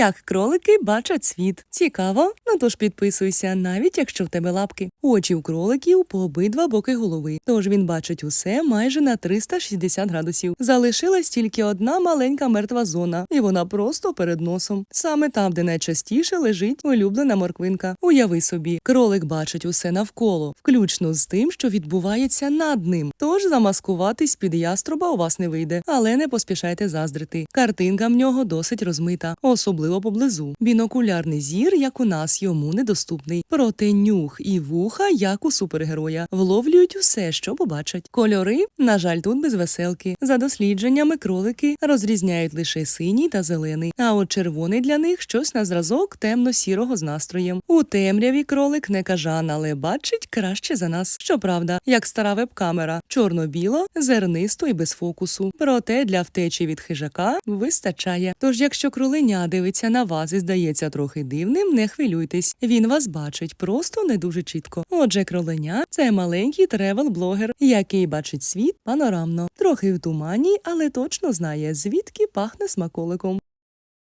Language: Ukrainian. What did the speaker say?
Як кролики бачать світ. Цікаво? Ну тож підписуйся, навіть якщо в тебе лапки. Очі у кроликів по обидва боки голови. Тож він бачить усе майже на 360 градусів. Залишилась тільки одна маленька мертва зона, і вона просто перед носом. Саме там, де найчастіше лежить улюблена морквинка. Уяви собі, кролик бачить усе навколо, включно з тим, що відбувається над ним. Тож замаскуватись під яструба у вас не вийде, але не поспішайте заздрити. Картинка в нього досить розмита, особливо поблизу. Бінокулярний зір, як у нас, йому недоступний. Проте нюх і вуха, як у супергероя, вловлюють усе, що побачать. Кольори, на жаль, тут без веселки. За дослідженнями, кролики розрізняють лише синій та зелений, а от червоний для них щось на зразок темно-сірого з настроєм. У темряві кролик не кажан, але бачить краще за нас. Щоправда, як стара веб-камера, чорно-біло, зернисто і без фокусу. Проте для втечі від хижака вистачає. Тож, якщо кроленя дивиться на вас і здається трохи дивним, не хвилюйтесь. Він вас бачить просто не дуже чітко. Отже, кроленя це маленький тревел-блогер, який бачить світ панорамно, трохи в тумані, але точно знає, звідки пахне смаколиком.